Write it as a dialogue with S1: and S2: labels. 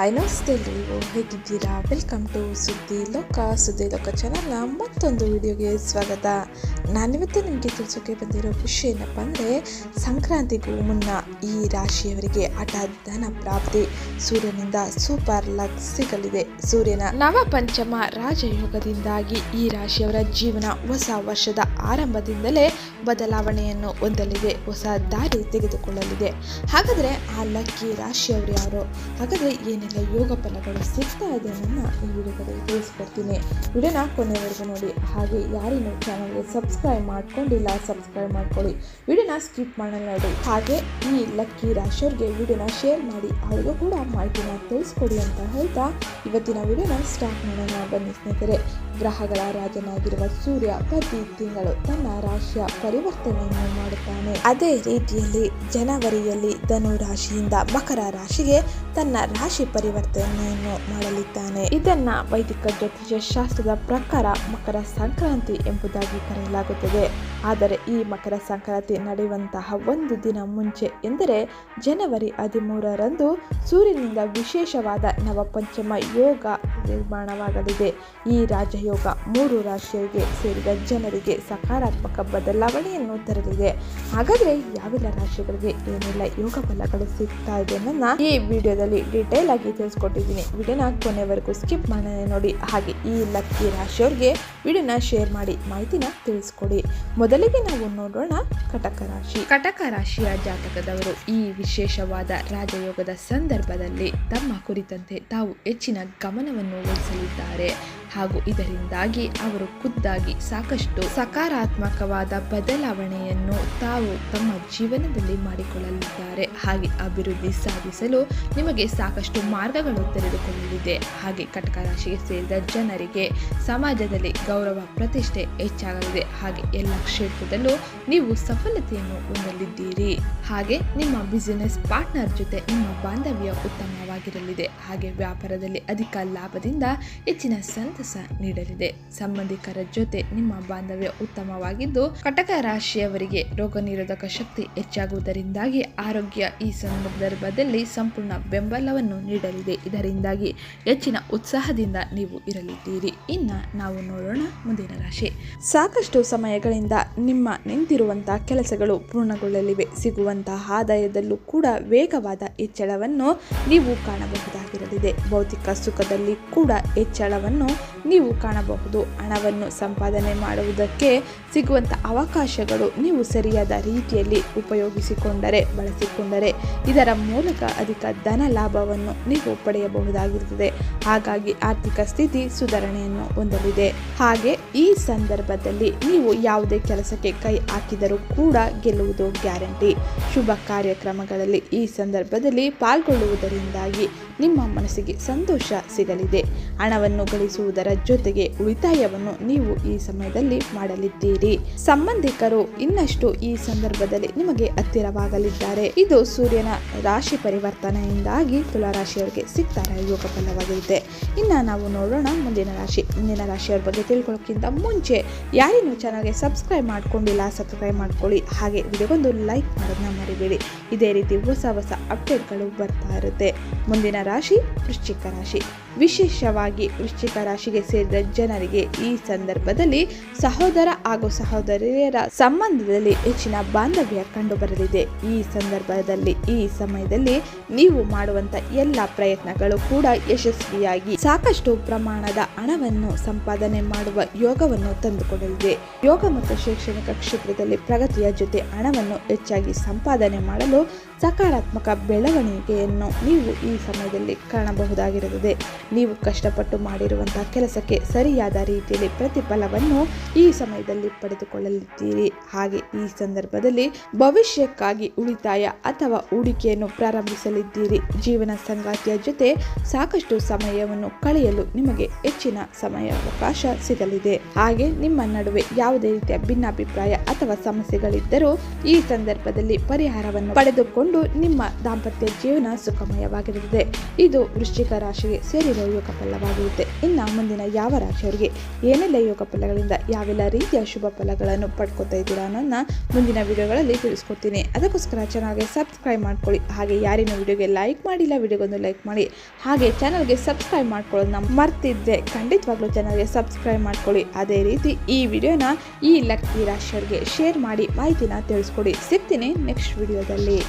S1: I ನಮಸ್ತೆ ಎಲ್ರಿಗೂ ಹೇಗಿದ್ದೀರಾ? ವೆಲ್ಕಮ್ ಟು ಸುದ್ದಿ ಲೋಕ ಸುದ್ದಿ ಲೋಕ ಚಾನಲ್ನ ಮತ್ತೊಂದು ವಿಡಿಯೋಗೆ ಸ್ವಾಗತ. ನಾನಿವತ್ತು ನಿಮಗೆ ತಿಳಿಸೋಕೆ ಬಂದಿರೋ ಖುಷಿ ಏನಪ್ಪ ಅಂದರೆ, ಸಂಕ್ರಾಂತಿಗೂ ಮುನ್ನ ಈ ರಾಶಿಯವರಿಗೆ ಹಠ ಧನ ಪ್ರಾಪ್ತಿ. ಸೂರ್ಯನಿಂದ ಸೂಪರ್ ಲಕ್ ಸಿಗಲಿದೆ. ಸೂರ್ಯನ ನವ ಪಂಚಮ ರಾಜಯೋಗದಿಂದಾಗಿ ಈ ರಾಶಿಯವರ ಜೀವನ ಹೊಸ ವರ್ಷದ ಆರಂಭದಿಂದಲೇ ಬದಲಾವಣೆಯನ್ನು ಹೊಂದಲಿದೆ. ಹೊಸ ದಾರಿ ತೆಗೆದುಕೊಳ್ಳಲಿದೆ. ಹಾಗಾದರೆ ಆ ಲಕ್ಕಿ ರಾಶಿಯವರು ಯಾರು? ಹಾಗಾದರೆ ಏನೆಲ್ಲ ಯೋಗ ಫಲಗಳು ಸಿಗ್ತಾ ಇದೆ ಅನ್ನೋದನ್ನ ಈ ವಿಡಿಯೋದಲ್ಲಿ ತಿಳಿಸ್ಕೊಡ್ತೀನಿ. ವಿಡಿಯೋನ ಕೊನೆವರೆಗೂ ನೋಡಿ. ಹಾಗೆ ಯಾರಿನೂ ಚಾನಲ್ಗೆ ಸಬ್ಸ್ಕ್ರೈಬ್ ಮಾಡ್ಕೊಂಡಿಲ್ಲ ಸಬ್ಸ್ಕ್ರೈಬ್ ಮಾಡ್ಕೊಳ್ಳಿ. ವಿಡಿಯೋನ ಸ್ಕಿಪ್ ಮಾಡಲ್ಲ ನೋಡಿ. ಹಾಗೆ ಈ ಲಕ್ಕಿ ರಾಶಿಯವ್ರಿಗೆ ವಿಡಿಯೋನ ಶೇರ್ ಮಾಡಿ. ಅವ್ರಿಗೂ ಕೂಡ ಮಾಹಿತಿನ ತಿಳಿಸ್ಕೊಡಿ ಅಂತ ಹೇಳ್ತಾ ಇವತ್ತಿನ ವಿಡಿಯೋನ ಸ್ಟಾರ್ಟ್ ಮಾಡೋಣ ಬನ್ನಿ ಸ್ನೇಹಿತರೆ. ಗ್ರಹಗಳ ರಾಜನಾಗಿರುವ ಸೂರ್ಯ ಪ್ರತಿ ತಿಂಗಳು ತನ್ನ ರಾಶಿಯ ಪರಿವರ್ತನೆಯನ್ನು ಮಾಡುತ್ತಾನೆ. ಅದೇ ರೀತಿಯಲ್ಲಿ ಜನವರಿಯಲ್ಲಿ ಧನು ರಾಶಿಯಿಂದ ಮಕರ ರಾಶಿಗೆ ತನ್ನ ರಾಶಿ ಪರಿವರ್ತನೆಯನ್ನು ಮಾಡಲಿದ್ದಾನೆ. ಇದನ್ನ ವೈದಿಕ ಜ್ಯೋತಿಷ್ಯ ಶಾಸ್ತ್ರದ ಪ್ರಕಾರ ಮಕರ ಸಂಕ್ರಾಂತಿ ಎಂಬುದಾಗಿ ಕರೆಯಲಾಗುತ್ತದೆ. ಆದರೆ ಈ ಮಕರ ಸಂಕ್ರಾಂತಿ ನಡೆಯುವಂತಹ ಒಂದು ದಿನ ಮುಂಚೆ ಎಂದರೆ ಜನವರಿ ಹದಿಮೂರರಂದು ಸೂರ್ಯನಿಂದ ವಿಶೇಷವಾದ ನವಪಂಚಮ ಯೋಗ ನಿರ್ಮಾಣವಾಗಲಿದೆ. ಈ ರಾಜಯೋಗ ಮೂರು ರಾಷ್ಟ್ರಗಳಿಗೆ ಸೇರಿದ ಜನರಿಗೆ ಸಕಾರಾತ್ಮಕ ಬದಲಾವಣೆಯನ್ನು ತರಲಿದೆ. ಹಾಗಾದ್ರೆ ಯಾವೆಲ್ಲ ರಾಶಿಗಳಿಗೆ ಏನೆಲ್ಲ ಯೋಗ ಫಲಗಳು ಸಿಗ್ತಾ ಇದೆ ಅನ್ನೋದನ್ನ ಈ ವಿಡಿಯೋದಲ್ಲಿ ಡೀಟೇಲ್ ಆಗಿ ತಿಳಿಸ್ಕೊಟ್ಟಿದ್ದೀನಿ. ವಿಡಿಯೋನ ಕೊನೆವರೆಗೂ ಸ್ಕಿಪ್ ಮಾಡದೆ ನೋಡಿ. ಹಾಗೆ ಈ ಲಕ್ಕಿ ರಾಶಿಯವ್ರಿಗೆ ವಿಡಿಯೋನ ಶೇರ್ ಮಾಡಿ, ಮಾಹಿತಿನ ತಿಳಿಸ್ಕೊಡಿ. ಮೊದಲಿಗೆ ನಾವು ನೋಡೋಣ ಕಟಕ ರಾಶಿ. ಕಟಕ ರಾಶಿಯ ಜಾತಕದವರು ಈ ವಿಶೇಷವಾದ ರಾಜಯೋಗದ ಸಂದರ್ಭದಲ್ಲಿ ತಮ್ಮ ಕುರಿತಂತೆ ತಾವು ಹೆಚ್ಚಿನ ಗಮನವನ್ನು ವಹಿಸಲಿದ್ದಾರೆ. ಹಾಗೂ ಇದರಿಂದಾಗಿ ಅವರು ಖುದ್ದಾಗಿ ಸಾಕಷ್ಟು ಸಕಾರಾತ್ಮಕವಾದ ಬದಲಾವಣೆಯನ್ನು ತಾವು ತಮ್ಮ ಜೀವನದಲ್ಲಿ ಮಾಡಿಕೊಳ್ಳಲಿದ್ದಾರೆ. ಹಾಗೆ ಅಭಿವೃದ್ಧಿ ಸಾಧಿಸಲು ನಿಮಗೆ ಸಾಕಷ್ಟು ಮಾರ್ಗಗಳು ತೆರೆದುಕೊಳ್ಳಲಿದೆ. ಹಾಗೆ ಕಟಕ ರಾಶಿಗೆ ಸೇರಿದ ಜನರಿಗೆ ಸಮಾಜದಲ್ಲಿ ಗೌರವ, ಪ್ರತಿಷ್ಠೆ ಹೆಚ್ಚಾಗಲಿದೆ. ಹಾಗೆ ಎಲ್ಲ ಕ್ಷೇತ್ರದಲ್ಲೂ ನೀವು ಸಫಲತೆಯನ್ನು ಹೊಂದಲಿದ್ದೀರಿ. ಹಾಗೆ ನಿಮ್ಮ ಬಿಸಿನೆಸ್ ಪಾರ್ಟ್ನರ್ ಜೊತೆ ನಿಮ್ಮ ಬಾಂಧವ್ಯ ಉತ್ತಮವಾಗಿರಲಿದೆ. ಹಾಗೆ ವ್ಯಾಪಾರದಲ್ಲಿ ಅಧಿಕ ಲಾಭದಿಂದ ಹೆಚ್ಚಿನ ಸಂತಸ ನೀಡಲಿದೆ. ಸಂಬಂಧಿಕರ ಜೊತೆ ನಿಮ್ಮ ಬಾಂಧವ್ಯ ಉತ್ತಮವಾಗಿದ್ದು, ಕಟಕ ರಾಶಿಯವರಿಗೆ ರೋಗ ನಿರೋಧಕ ಶಕ್ತಿ ಹೆಚ್ಚಾಗುವುದರಿಂದಾಗಿ ಆರೋಗ್ಯ ಈ ಸಂದರ್ಭದಲ್ಲಿ ಸಂಪೂರ್ಣ ಬೆಂಬಲವನ್ನು ನೀಡಲಿದೆ. ಇದರಿಂದಾಗಿ ಹೆಚ್ಚಿನ ಉತ್ಸಾಹದಿಂದ ನೀವು ಇರಲಿದ್ದೀರಿ. ಇನ್ನ ನಾವು ನೋಡೋಣ ಮುಂದಿನ ರಾಶಿ. ಸಾಕಷ್ಟು ಸಮಯಗಳಿಂದ ನಿಮ್ಮ ನಿಂತಿರುವಂತಹ ಕೆಲಸಗಳು ಪೂರ್ಣಗೊಳ್ಳಲಿವೆ. ಸಿಗುವಂತಹ ಆದಾಯದಲ್ಲೂ ಕೂಡ ವೇಗವಾದ ಹೆಚ್ಚಳವನ್ನು ನೀವು ಕಾಣಬಹುದಾಗಿರಲಿದೆ. ಭೌತಿಕ ಸುಖದಲ್ಲಿ ಕೂಡ ಹೆಚ್ಚಳವನ್ನು ನೀವು ಕಾಣಬಹುದು. ಹಣವನ್ನು ಸಂಪಾದನೆ ಮಾಡುವುದಕ್ಕೆ ಸಿಗುವಂಥ ಅವಕಾಶಗಳು ನೀವು ಸರಿಯಾದ ರೀತಿಯಲ್ಲಿ ಉಪಯೋಗಿಸಿಕೊಂಡರೆ, ಬಳಸಿಕೊಂಡರೆ, ಇದರ ಮೂಲಕ ಅಧಿಕ ಧನ ಲಾಭವನ್ನು ನೀವು ಪಡೆಯಬಹುದಾಗಿರುತ್ತದೆ. ಹಾಗಾಗಿ ಆರ್ಥಿಕ ಸ್ಥಿತಿ ಸುಧಾರಣೆಯನ್ನು ಹೊಂದಲಿದೆ. ಹಾಗೆ ಈ ಸಂದರ್ಭದಲ್ಲಿ ನೀವು ಯಾವುದೇ ಕೆಲಸಕ್ಕೆ ಕೈ ಹಾಕಿದರೂ ಕೂಡ ಗೆಲ್ಲುವುದು ಗ್ಯಾರಂಟಿ. ಶುಭ ಕಾರ್ಯಕ್ರಮಗಳಲ್ಲಿ ಈ ಸಂದರ್ಭದಲ್ಲಿ ಪಾಲ್ಗೊಳ್ಳುವುದರಿಂದಾಗಿ ನಿಮ್ಮ ಮನಸ್ಸಿಗೆ ಸಂತೋಷ ಸಿಗಲಿದೆ. ಹಣವನ್ನು ಗಳಿಸುವುದರ ಜೊತೆಗೆ ಉಳಿತಾಯವನ್ನು ನೀವು ಈ ಸಮಯದಲ್ಲಿ ಮಾಡಲಿದ್ದೀರಿ. ಸಂಬಂಧಿಕರು ಇನ್ನಷ್ಟು ಈ ಸಂದರ್ಭದಲ್ಲಿ ನಿಮಗೆ ಹತ್ತಿರವಾಗಲಿದ್ದಾರೆ. ಇದು ಸೂರ್ಯನ ರಾಶಿ ಪರಿವರ್ತನೆಯಿಂದಾಗಿ ತುಲಾರಾಶಿಯವರಿಗೆ ಸಿಗ್ತಾರ ಯೋಗ ಫಲವಾಗಲಿದೆ. ಇನ್ನು ನಾವು ನೋಡೋಣ ಮುಂದಿನ ರಾಶಿ, ಮುಂದಿನ ರಾಶಿಯವ್ರ ಬಗ್ಗೆ ತಿಳ್ಕೊಳ್ಳೋಕ್ಕಿಂತ ಮುಂಚೆ ಯಾರಿನ್ನೂ ಚಾನಲ್ಗೆ ಸಬ್ಸ್ಕ್ರೈಬ್ ಮಾಡ್ಕೊಂಡಿಲ್ಲ ಸಬ್ಸ್ಕ್ರೈಬ್ ಮಾಡ್ಕೊಳ್ಳಿ. ಹಾಗೆ ವಿಡಿಯೋಗೊಂದು ಲೈಕ್ ಮಾಡೋದನ್ನ ಮರಿಬೇಡಿ. ಇದೇ ರೀತಿ ಹೊಸ ಹೊಸ ಅಪ್ಡೇಟ್ಗಳು ಬರ್ತಾ ಇರುತ್ತೆ. ಮುಂದಿನ ರಾಶಿ, ವೃಶ್ಚಿಕ ರಾಶಿ. ವಿಶೇಷವಾಗಿ ವೃಶ್ಚಿಕ ರಾಶಿಗೆ ಸೇರಿದ ಜನರಿಗೆ ಈ ಸಂದರ್ಭದಲ್ಲಿ ಸಹೋದರ ಹಾಗೂ ಸಹೋದರಿಯರ ಸಂಬಂಧದಲ್ಲಿ ಹೆಚ್ಚಿನ ಬಾಂಧವ್ಯ ಕಂಡುಬರಲಿದೆ. ಈ ಸಂದರ್ಭದಲ್ಲಿ, ಈ ಸಮಯದಲ್ಲಿ ನೀವು ಮಾಡುವಂತ ಎಲ್ಲ ಪ್ರಯತ್ನಗಳು ಕೂಡ ಯಶಸ್ವಿಯಾಗಿ ಸಾಕಷ್ಟು ಪ್ರಮಾಣದ ಹಣವನ್ನು ಸಂಪಾದನೆ ಮಾಡುವ ಯೋಗವನ್ನು ತಂದುಕೊಡಲಿದೆ. ಯೋಗ ಮತ್ತು ಶೈಕ್ಷಣಿಕ ಕ್ಷೇತ್ರದಲ್ಲಿ ಪ್ರಗತಿಯ ಜೊತೆ ಹಣವನ್ನು ಹೆಚ್ಚಾಗಿ ಸಂಪಾದನೆ ಮಾಡಲು ಸಕಾರಾತ್ಮಕ ಬೆಳವಣಿಗೆಯನ್ನು ನೀವು ಈ ಸಮಯದಲ್ಲಿ ಕಾಣಬಹುದಾಗಿರುತ್ತದೆ. ನೀವು ಕಷ್ಟಪಟ್ಟು ಮಾಡಿರುವಂತಹ ಕೆಲಸಕ್ಕೆ ಸರಿಯಾದ ರೀತಿಯಲ್ಲಿ ಪ್ರತಿಫಲವನ್ನು ಈ ಸಮಯದಲ್ಲಿ ಪಡೆದುಕೊಳ್ಳಲಿದ್ದೀರಿ. ಹಾಗೆ ಈ ಸಂದರ್ಭದಲ್ಲಿ ಭವಿಷ್ಯಕ್ಕಾಗಿ ಉಳಿತಾಯ ಅಥವಾ ಹೂಡಿಕೆಯನ್ನು ಪ್ರಾರಂಭಿಸಲಿದ್ದೀರಿ. ಜೀವನ ಸಂಗಾತಿಯ ಜೊತೆ ಸಾಕಷ್ಟು ಸಮಯವನ್ನು ಕಳೆಯಲು ನಿಮಗೆ ಹೆಚ್ಚಿನ ಸಮಯಾವಕಾಶ ಸಿಗಲಿದೆ. ಹಾಗೆ ನಿಮ್ಮ ನಡುವೆ ಯಾವುದೇ ರೀತಿಯ ಭಿನ್ನಾಭಿಪ್ರಾಯ ಅಥವಾ ಸಮಸ್ಯೆಗಳಿದ್ದರೂ ಈ ಸಂದರ್ಭದಲ್ಲಿ ಪರಿಹಾರವನ್ನು ಪಡೆದುಕೊಂಡು ನಿಮ್ಮ ದಾಂಪತ್ಯ ಜೀವನ ಸುಖಮಯವಾಗಿರುತ್ತದೆ. ಇದು ವೃಶ್ಚಿಕ ರಾಶಿಗೆ ಸೇರಿರುವ ಯೋಗ ಫಲವಾಗಿರುತ್ತೆ ಇನ್ನು ಮುಂದಿನ ಯಾವ ರಾಶಿಯವರಿಗೆ ಏನೆಲ್ಲ ಯೋಗ ಫಲಗಳಿಂದ ಯಾವೆಲ್ಲ ರೀತಿಯ ಶುಭ ಫಲಗಳನ್ನು ಪಡ್ಕೊತಾ ಇದ್ದೀರಾ ಅನ್ನೋದನ್ನ ಮುಂದಿನ ವಿಡಿಯೋಗಳಲ್ಲಿ ತಿಳಿಸ್ಕೊಡ್ತೀನಿ. ಅದಕ್ಕೋಸ್ಕರ ಚೆನ್ನಾಗಿ ಸಬ್ಸ್ಕ್ರೈಬ್ ಮಾಡ್ಕೊಳ್ಳಿ. ಹಾಗೆ ಯಾರಿನ ವಿಡಿಯೋಗೆ ಲೈಕ್ ಮಾಡಿಲ್ಲ, ವಿಡಿಯೋಗೊಂದು ಲೈಕ್ ಮಾಡಿ. ಹಾಗೆ ಚಾನಲ್ಗೆ ಸಬ್ಸ್ಕ್ರೈಬ್ ಮಾಡ್ಕೊಳ್ಳೋದನ್ನ ಮರ್ತಿದ್ದೆ ಖಂಡಿತವಾಗ್ಲೂ ಚಾನಲ್ಗೆ ಸಬ್ಸ್ಕ್ರೈಬ್ ಮಾಡ್ಕೊಳ್ಳಿ. ಅದೇ ರೀತಿ ಈ ವಿಡಿಯೋನ ಈ ಲಕ್ಕಿ ರಾಶಿಯವರಿಗೆ ಶೇರ್ ಮಾಡಿ ಮಾಹಿತಿನ ತಿಳಿಸ್ಕೊಡಿ. ಸಿಗ್ತೀನಿ ನೆಕ್ಸ್ಟ್ ವಿಡಿಯೋದಲ್ಲಿ.